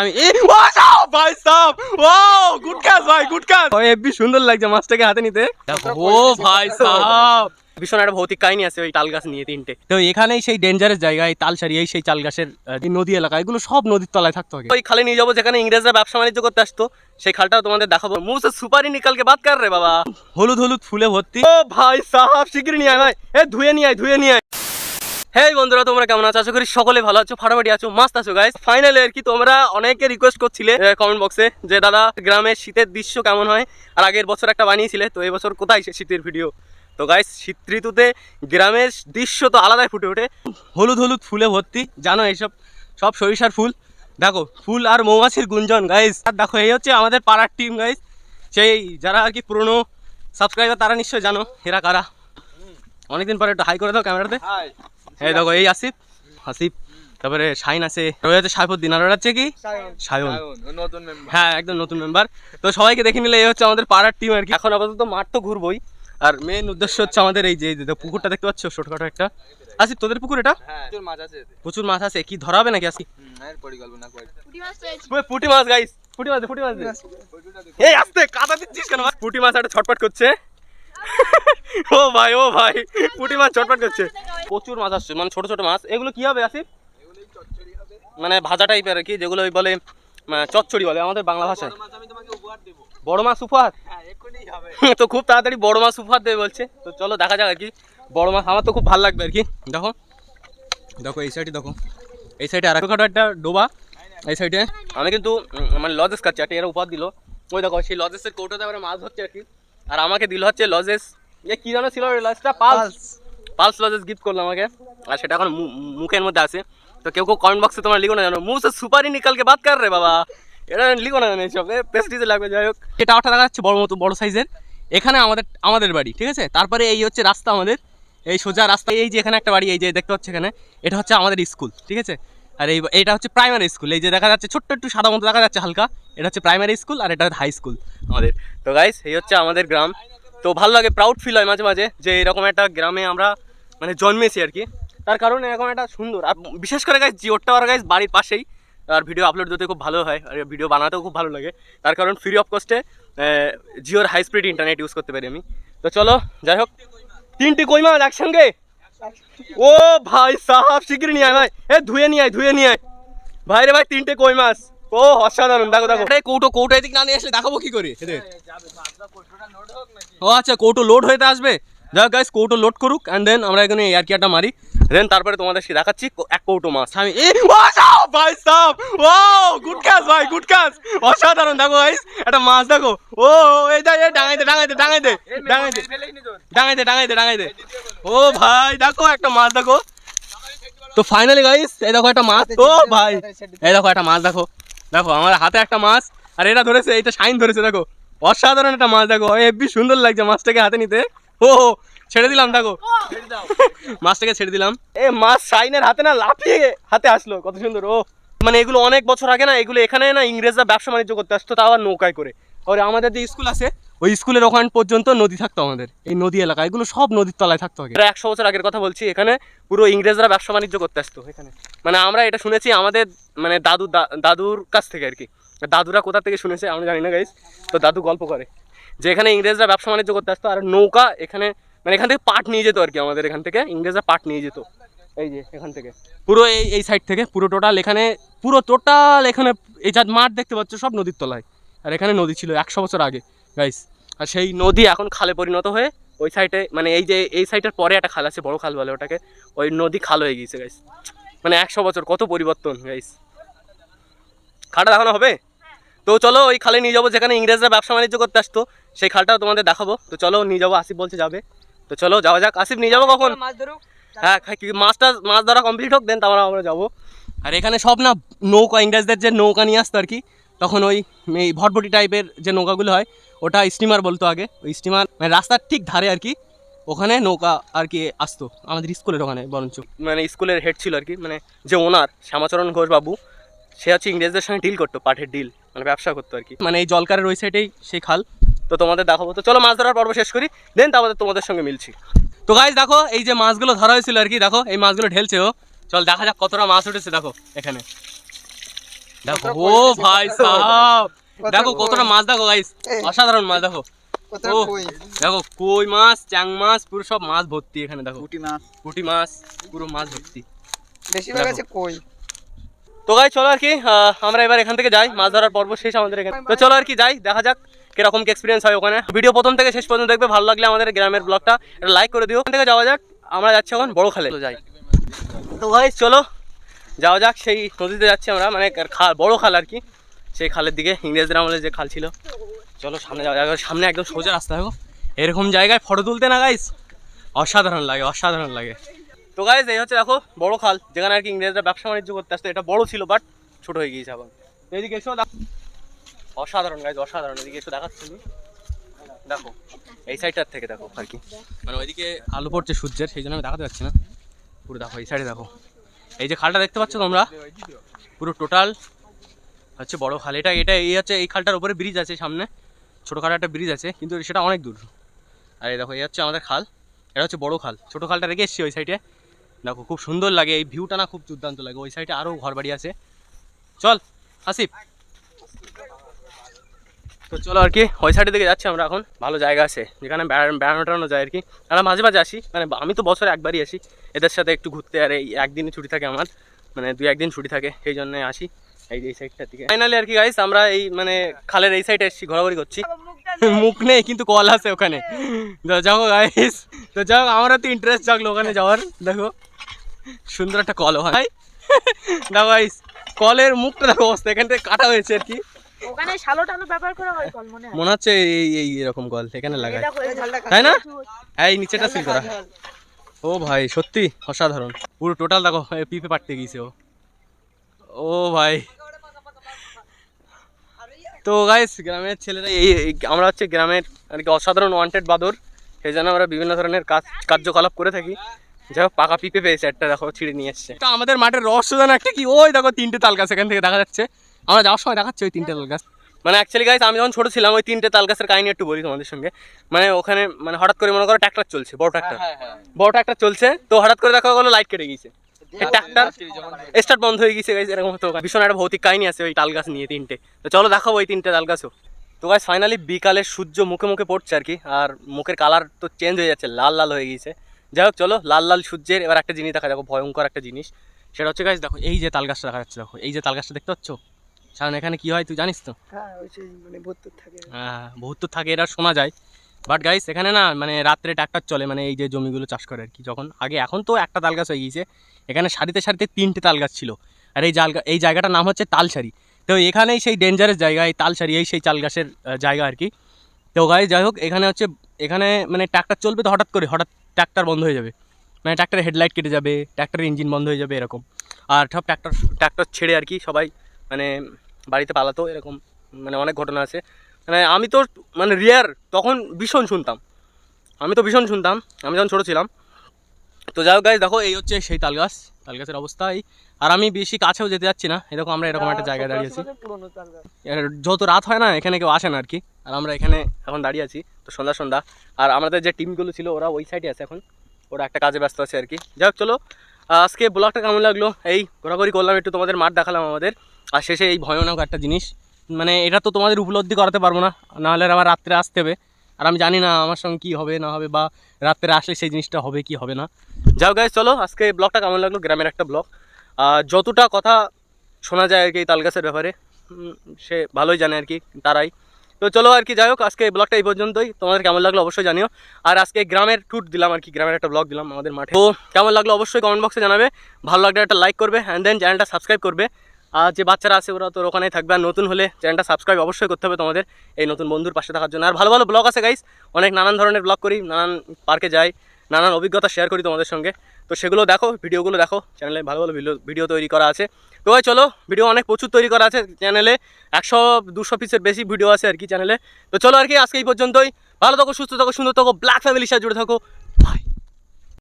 আমি এ ও যাও ভাই সাহেব ও গুড কাজ ভাই গুড কাজ ও এবি সুন্দর লাগছে মাছটাকে হাতে নিতে। ও ভাই সাহেব ভীষণ একটা ভৌতিক কাহিনী আছে ওই তাল গাছ নিয়ে তিনটে। তো এখানেই সেই ডেঞ্জারাস জায়গা এই তালসারি এই সেই তাল গাছের নদী এলাকা এগুলো সব নদীর তলায় থাকতো আগে। ওই খালে নিয়ে যাব যেখানে ইংরেজরা ব্যবসা বাণিজ্য করতে আসতো সেই খালটাও তোমাদের দেখাবো। মুহ সে সুপারি নিকালকে বাদ কর রে বাবা? হলুদ হলুদ ফুলে ভর্তি। ও ভাই সাহাব শিগগিরি নিয়ে আয় ভাই। এ ধুয়ে নিয়ে আয় ধুয়ে নিয়ে আয়। হ্যাঁ বন্ধুরা, তোমরা কেমন আছো? আশা করি সকলে ভালো আছো, ফাটাফাটি আছো, মাস্ত আছো গাইস ফাইনালি আর কি তোমরা অনেকে রিকোয়েস্ট করছিলে কমেন্ট বক্সে যে, দাদা গ্রামের শীতের দৃশ্য কেমন হয়? আর আগের বছর একটা বানিয়েছিলে, তো এই বছর কোথায় সে শীতের ভিডিও তো গাইস শীত ঋতুতে গ্রামের দৃশ্য তো আলাদাই ফুটে ওঠে। হলুদ হলুদ ফুলে ভর্তি, জানো এইসব? সব সরিষার ফুল। দেখো, ফুল আর মৌমাছির গুঞ্জন গাইস আর দেখো, এই হচ্ছে আমাদের পাড়ার টিম গাইস সেই যারা আর কি পুরনো সাবস্ক্রাইবার তারা নিশ্চয়ই জানো, এরা কারা? অনেকদিন পরে একটু হাই করে দাও ক্যামেরাতে এই দেখো এই আসিফ হাসিফ তারপরে শাইন আছে। রয়েছে সাইফুদ্দিন আর ওরা হচ্ছে কি? সায়ন। নতুন হ্যাঁ একদম নতুন মেম্বার তো সবাইকে দেখে নিলে এই হচ্ছে আমাদের পাড়ার টিম আর কি। এখন আপাতত মাঠ তো ঘুরবোই। আর মেন উদ্দেশ্য হচ্ছে আমাদের এই যে পুকুরটা দেখতে পাচ্ছ? ছোটখাটো একটা। আসিফ তোদের পুকুর এটা? হ্যাঁ প্রচুর মাছ আছে এতে। প্রচুর মাছ আছে। কি ধরা হবে নাকি আসি পুটি মাছ গাইস পুটি মাছ পুটি মাছ এই আস্তে কাদা দিচ্ছিস কেন ভাই? পুটি মাছ একটা ছটপট করছে। ও ভাই ও ভাই। পুটি মাছ ছটপট করছে। প্রচুর মাছ আসছে মানে ছোট ছোট মাছ। এগুলো কি হবে আসিফ? মানে ভাজা টাইপের আর কি যেগুলো ওই বলে চচ্চড়ি বলে আমাদের বাংলা ভাষায়। বড় মাছ উপহার হ্যাঁ তো খুব তাড়াতাড়ি বড় মাছ উপহার দেবে বলছে। তো চলো দেখা যাক আর কি। বড় মাছ আমার তো খুব ভালো লাগবে আর কি। দেখো। দেখো এই সাইডে দেখো। এই সাইডে আর একটা একটা ডোবা। এই সাইডে আমি কিন্তু মানে লজেস খাচ্ছি একটা এরা উপহার দিল। ওই দেখো সেই লজেসের কৌটোতে আবার মাছ ধরছে আর কি। আর আমাকে দিল হচ্ছে লজেস যে কি জানো ছিল? লজটা পালস পালস লজেস গিফট করল আমাকে। আর সেটা এখন মু- মুখের মধ্যে আছে। তো কেউ কেউ কমেন্ট বক্সে তোমার লিখো না জানো। মুহ সে সুপারি নিকালকে বাদ কার রে বাবা? এটা লিখো না জানো এইসব পেস্টিজে লাগবে যাই হোক। এটা ওটা দেখা যাচ্ছে বড় মতো বড় সাইজের এখানে আমাদের আমাদের বাড়ি ঠিক আছে? তারপরে এই হচ্ছে রাস্তা আমাদের। এই সোজা রাস্তা এই যে এখানে একটা বাড়ি এই যে দেখতে পাচ্ছ এখানে এটা হচ্ছে আমাদের স্কুল ঠিক আছে? আর এই এটা হচ্ছে প্রাইমারি স্কুল এই যে দেখা যাচ্ছে, ছোট্ট একটু সাদা মতো দেখা যাচ্ছে হালকা। এটা হচ্ছে প্রাইমারি স্কুল আর এটা হাই স্কুল আমাদের। তো গাইস এই হচ্ছে আমাদের গ্রাম। তো ভালো লাগে প্রাউড ফিল হয় মাঝে মাঝে যে এরকম একটা গ্রামে আমরা মানে জন্মেছি আর কি। তার কারণে এরকম একটা সুন্দর। আর বিশেষ করে গাইস জিওর টাওয়ার গাইস বাড়ির পাশেই। আর ভিডিও আপলোড দিতে খুব ভালো হয়। আর ভিডিও বানাতেও খুব ভালো লাগে। তার কারণ ফ্রি অফ কস্টে জিওর হাই স্পিড ইন্টারনেট ইউজ করতে পারি আমি। তো চলো, যাই হোক। তিনটি কই মাছ একসঙ্গে। ও ভাই সাহাব শীঘ্র নিয়ে আয় ভাই। এ ধুয়ে নিয়ে আয় ধুয়ে নিয়ে আয়। ভাই রে ভাই তিনটে কই মাছ? ও অসাধারণ দেখো দেখো। আরে কৌটো কৌটো এদিক না নিয়ে আসলে দেখাবো কি করে? ও আচ্ছা কৌটো লোড হইতে আসবে। যাক গাইস কৌটো লোড করুক অ্যান্ড দেন আমরা এখানে এয়ার কিয়ারটা মারি। দেন তারপরে তোমাদের সে দেখাচ্ছি এক কৌটো মাছ। আমি ভাই সাহেব ও গুড কাজ ভাই গুড কাজ অসাধারণ দেখো গাইস একটা মাছ দেখো। ও এই দে ডাঙাইতে ডাঙাইতে ডাঙাইতে ডাঙাইতে ডাঙাইতে ডাঙাইতে ডাঙাইতে। ও ভাই দেখো একটা মাছ দেখো। তো ফাইনালি গাইস এই দেখো একটা মাছ। ও ভাই এই দেখো একটা মাছ দেখো। দেখো আমার হাতে একটা মাছ আর এটা ধরেছে এইটা শাইন ধরেছে দেখো। অসাধারণ একটা মাছ দেখো। হেব্বি সুন্দর লাগছে মাছটাকে হাতে নিতে। ও ছেড়ে দিলাম দেখো। মাছটাকে ছেড়ে দিলাম। এ মাছ সাইনের হাতে না লাফিয়ে হাতে আসলো কত সুন্দর ও। মানে এগুলো অনেক বছর আগে না এগুলো এখানে না ইংরেজরা ব্যবসা বাণিজ্য করতে আসতো তাও আবার নৌকায় করে। আর আমাদের যে স্কুল আছে ওই স্কুলের ওখান পর্যন্ত নদী থাকতো আমাদের এই নদী এলাকা এগুলো সব নদীর তলায় থাকতো আগে। একশো বছর আগের কথা বলছি এখানে পুরো ইংরেজরা ব্যবসা বাণিজ্য করতে আসতো এখানে। মানে আমরা এটা শুনেছি আমাদের মানে দাদু দাদুর কাছ থেকে আর কি। দাদুরা কোথা থেকে শুনেছে আমরা জানি না গাইস তো দাদু গল্প করে যে এখানে ইংরেজরা ব্যবসা বাণিজ্য করতে আসতো আর নৌকা এখানে মানে এখান থেকে পাট নিয়ে যেত আর কি আমাদের এখান থেকে, ইংরেজরা পাট নিয়ে যেত। এই যে এখান থেকে। পুরো এই এই সাইড থেকে, পুরো টোটাল এখানে, পুরো টোটাল এখানে, এই যা মাঠ দেখতে পাচ্ছ সব নদীর তলায়। আর এখানে নদী ছিল একশো বছর আগে গাইস আর সেই নদী এখন খালে পরিণত হয়ে ওই সাইডে মানে এই যে, এই সাইডের পরে একটা খাল আছে, বড় খাল বলে ওটাকে, ওই নদী খাল হয়ে গিয়েছে গাইস মানে একশো বছর, কত পরিবর্তন গাইস খালটা দেখানো হবে? তো চলো ওই খালে নিয়ে যাব, যেখানে ইংরেজরা ব্যবসা বাণিজ্য করতে আসতো, সেই খালটাও তোমাদের দেখাবো। তো চলো নিয়ে যাব, আসিফ বলছে যাবে। তো চলো যাওয়া যাক। আসিফ নিয়ে যাব কখন? মাছ ধরুক। হ্যাঁ মাছটা মাছ ধরা কমপ্লিট হোক দেন তারপরে আমরা যাব। আর এখানে সব না নৌকা ইংরেজদের যে নৌকা নিয়ে আসতো আর কি তখন ওই এই ভটভটি টাইপের যে নৌকাগুলো হয় ওটা স্টিমার বলতো আগে। ওই স্টিমার মানে রাস্তার ঠিক ধারে আর কি ওখানে নৌকা আর কি আসতো আমাদের স্কুলের ওখানে বরঞ্চ। মানে স্কুলের হেড ছিল আর কি মানে যে ওনার শ্যামাচরণ ঘোষ বাবু সে হচ্ছে ইংরেজদের সঙ্গে ডিল করতো পাঠের ডিল মানে ব্যবসা করতো আর কি। মানে এই জলকারের ওই সাইডেই সেই খাল। তো তোমাদের দেখাবো। তো চলো মাছ ধরার পর্ব শেষ করি দেন তারপরে তোমাদের সঙ্গে মিলছি। তো গাইজ দেখো এই যে মাছগুলো ধরা হয়েছিল আর কি দেখো এই মাছগুলো ঢেলছে ও। চল দেখা যাক কতটা মাছ উঠেছে দেখো এখানে। দেখো ও ভাই সাহাব! দেখো কতটা মাছ দেখো গাইস অসাধারণ মাছ দেখো। দেখো কই মাছ চ্যাং মাছ পুরো সব মাছ ভর্তি এখানে দেখো। পুটি মাছ। পুঁটি মাছ পুরো মাছ ভর্তি। বেশিরভাগ আছে কই? তো গাই চলো আর কি আহ, আমরা এবার এখান থেকে যাই মাছ ধরার পর্ব শেষ আমাদের এখানে। তো চলো আর কি যাই দেখা যাক। কীরকম কি এক্সপিরিয়েন্স হয় ওখানে? ভিডিও প্রথম থেকে শেষ পর্যন্ত দেখবে ভালো লাগলে আমাদের গ্রামের ব্লগটা এটা লাইক করে দিও। ওখান থেকে যাওয়া যাক আমরা যাচ্ছি এখন বড় খালে। যাই। তো ভাই চলো যাওয়া যাক সেই নদীতে যাচ্ছি আমরা মানে খাল বড় খাল আর কি। সেই খালের দিকে ইংরেজদের আমলে যে খাল ছিল। চলো সামনে যাওয়া যাক। সামনে একদম সোজা রাস্তা দেখো। এরকম জায়গায় ফটো তুলতে না গাইস অসাধারণ লাগে অসাধারণ লাগে। তো গাইজ এই হচ্ছে দেখো বড় খাল যেখানে আর কি ইংরেজরা ব্যবসা বাণিজ্য করতে আসতো। এটা বড় ছিল বাট ছোট হয়ে গিয়েছে এখন তো এদিকে এসো দেখো। অসাধারণ গাইজ অসাধারণ। এদিকে একটু দেখাচ্ছি। দেখো, এই সাইডটার থেকে দেখো আর কি। মানে ওইদিকে আলো পড়ছে সূর্যের, সেই জন্য আমি দেখাতে পারছি না। পুরো দেখো, এই সাইডে দেখো। এই যে খালটা দেখতে পাচ্ছ তোমরা? পুরো টোটাল হচ্ছে বড় খাল। এটা এটা, এই হচ্ছে, এই খালটার উপরে ব্রিজ আছে সামনে। ছোটোখাটো একটা ব্রিজ আছে, কিন্তু সেটা অনেক দূর। আর এই দেখো, এই হচ্ছে আমাদের খাল। এটা হচ্ছে বড় খাল। ছোটো খালটা রেখে এসছি ওই সাইডে দেখো, খুব সুন্দর লাগে। এই ভিউটা না খুব দুর্দান্ত লাগে। ওই সাইডে আরও ঘর বাড়ি আছে। চল, আসিফ। তো চলো আর কি ওই সাইডের দিকে যাচ্ছি আমরা এখন। ভালো জায়গা আছে যেখানে বেড়া- বেড়ানো টেড়ানো যায় আর কি। আমরা মাঝে মাঝে আসি। মানে আমি তো বছরে একবারই আসি। এদের সাথে একটু ঘুরতে আর এই একদিনই ছুটি থাকে আমার। মানে দুই একদিন ছুটি থাকে সেই জন্য আসি। এই এই সাইডটার দিকে। ফাইনালি আর কি গাইস আমরা এই মানে খালের এই সাইডে এসেছি ঘোরাঘুরি করছি। মুখ নেই কিন্তু কল আছে ওখানে। তো যাও গাইস তো যাও আমারও তো ইন্টারেস্ট জাগলো ওখানে যাওয়ার। দেখো সুন্দর একটা কল ভাই, দেখো গাইস কলের মুখটা দেখো অবস্থা এখান থেকে কাটা হয়েছে আর কি। ওখানে শালো টালো ব্যাপার করে হয় কল মনে হয়? মনে হচ্ছে এই এই এরকম কল এখানে লাগায়। তাই না? এই নিচেটা সিল করা। ও ভাই সত্যি অসাধারণ। পুরো টোটাল দেখো পিপে পাটতে গিয়েছে ও। ও ভাই। তো গাইস গ্রামের ছেলেরা এই আমরা হচ্ছে গ্রামের আর কি অসাধারণ ওয়ান্টেড বাদর। সেই জন্য আমরা বিভিন্ন ধরনের কাজ কার্যকলাপ করে থাকি। যাই হোক পাকা পিপে পেয়েছে একটা দেখো ছিঁড়ে নিয়ে এসছে। তো আমাদের মাঠের রহস্য যেন একটা কি? ওই দেখো তিনটে তাল গাছ এখান থেকে দেখা যাচ্ছে। আমরা যাওয়ার সময় দেখাচ্ছি ওই তিনটে তাল গাছ মানে অ্যাকচুয়ালি গাইস আমি যখন ছোটো ছিলাম ওই তিনটে তাল গাছের কাহিনী একটু বলি তোমাদের সঙ্গে। মানে ওখানে মানে হঠাৎ করে মনে করো ট্র্যাক্টর চলছে বড় ট্র্যাক্টর হ্যাঁ হ্যাঁ বড় ট্র্যাক্টর চলছে তো হঠাৎ করে দেখা গেলো লাইট কেটে গিয়েছে। ট্র্যাক্টর স্টার্ট বন্ধ হয়ে গেছে গাইজ এরকম হতো ভীষণ একটা ভৌতিক কাহিনী আছে ওই তাল গাছ নিয়ে তিনটে। তো চলো দেখাবো ওই তিনটে তাল গাছও তো গাছ ফাইনালি বিকালে সূর্য মুখে মুখে পড়ছে আর কি আর মুখের কালার তো চেঞ্জ হয়ে যাচ্ছে লাল লাল হয়ে গিয়েছে। যাই হোক চলো লাল লাল সূর্যের এবার একটা জিনিস দেখা দেখো ভয়ঙ্কর একটা জিনিস। সেটা হচ্ছে গাছ দেখো এই যে তাল গাছটা দেখা যাচ্ছে দেখো এই যে তাল গাছটা দেখতে পাচ্ছ? কারণ এখানে কি হয় তুই জানিস তো? হ্যাঁ ওই সেই মানে থাকে। হ্যাঁ বহুত তো থাকে এটা শোনা যায়। বাট গাইস এখানে না মানে রাত্রে ট্রাক্টর চলে মানে এই যে জমিগুলো চাষ করে আর কি যখন। আগে এখন তো একটা তাল গাছ হয়ে গিয়েছে। এখানে সারিতে সারিতে তিনটে তাল গাছ ছিল। আর এই জাল এই জায়গাটার নাম হচ্ছে তালসারি। তো এখানেই সেই ডেঞ্জারাস জায়গা এই তালসারি এই সেই তাল গাছের জায়গা আর কি। তো গাই যাই হোক এখানে হচ্ছে এখানে মানে ট্রাক্টর চলবে তো হঠাৎ করে হঠাৎ ট্রাক্টর বন্ধ হয়ে যাবে। মানে ট্রাক্টরের হেডলাইট কেটে যাবে ট্রাক্টরের ইঞ্জিন বন্ধ হয়ে যাবে এরকম। আর সব ট্রাক্টর ট্রাক্টর ছেড়ে আর কি সবাই মানে বাড়িতে পালাতো এরকম মানে অনেক ঘটনা আছে। মানে আমি তো মানে রিয়ার তখন ভীষণ শুনতাম। আমি তো ভীষণ শুনতাম আমি যখন ছোটো ছিলাম। তো যাই হোক গাছ দেখো এই হচ্ছে সেই তাল গাছ। তাল গাছের অবস্থা এই। আর আমি বেশি কাছেও যেতে যাচ্ছি না। এরকম আমরা এরকম একটা জায়গায় দাঁড়িয়ে আছি। পুরোনো তাল গাছ। এর যত রাত হয় না এখানে কেউ আসে না আর কি। আর আমরা এখানে এখন দাঁড়িয়ে আছি তো সন্ধ্যা সন্ধ্যা। আর আমাদের যে টিমগুলো ছিল ওরা ওই সাইডে আছে এখন। ওরা একটা কাজে ব্যস্ত আছে আর কি। যাই হোক চলো আজকে ব্লগটা কেমন লাগল? এই ঘোরাঘুরি করলাম একটু তোমাদের মাঠ দেখালাম আমাদের। আর শেষে এই ভয়ানক একটা জিনিস। মানে এটা তো তোমাদের উপলব্ধি করাতে পারব না, নাহলে আবার রাত্রে আসতে হবে। আর আমি জানি না আমার সঙ্গে কী হবে, না হবে, বা রাত্রে আসলে সেই জিনিসটা হবে কি হবে না। যাও গাইজ চলো, আজকে ব্লগটা কেমন লাগল? গ্রামের একটা ব্লগ যতটা কথা শোনা যায় আর কি তালগাছের ব্যাপারে সে ভালোই জানে আর কি, তারাই। তো চলো আর কি, যাই হোক, আজকে এই ব্লগটা এই পর্যন্তই। তোমাদের কেমন লাগল অবশ্যই জানিও। আর আজকে গ্রামের ট্যুর দিলাম আর কি, গ্রামের একটা ব্লগ দিলাম আমাদের মাঠে। তো কেমন লাগল অবশ্যই কমেন্ট বক্সে জানাবে। ভালো লাগলে একটা লাইক করবে অ্যান্ড দেন চ্যানেলটা সাবস্ক্রাইব করবে। আর যে বাচ্চারা আছে, ওরা তো ওখানেই থাকবে। আর নতুন হলে চ্যানেলটা সাবস্ক্রাইব অবশ্যই করতে হবে তোমাদের এই নতুন বন্ধুর পাশে থাকার জন্য। আর ভালো ভালো ব্লগ আছে গাইস অনেক নানান ধরনের ব্লগ করি, নানান পার্কে যাই, নানান অভিজ্ঞতা শেয়ার করি তোমাদের সঙ্গে। তো সেগুলো দেখো, ভিডিওগুলো দেখো। চ্যানেলে ভালো ভালো ভিডিও ভিডিও তৈরি করা আছে। তো ভাই, চলো ভিডিও অনেক প্রচুর তৈরি করা আছে চ্যানেলে একশো, দুশো পিসের বেশি ভিডিও আছে আর কি চ্যানেলে তো চলো আর কি, আজকে এই পর্যন্তই। ভালো থাকো, সুস্থ থাকো, সুন্দর থাকো ব্ল্যাক ফ্যামিলির সাথে জুড়ে থাকো।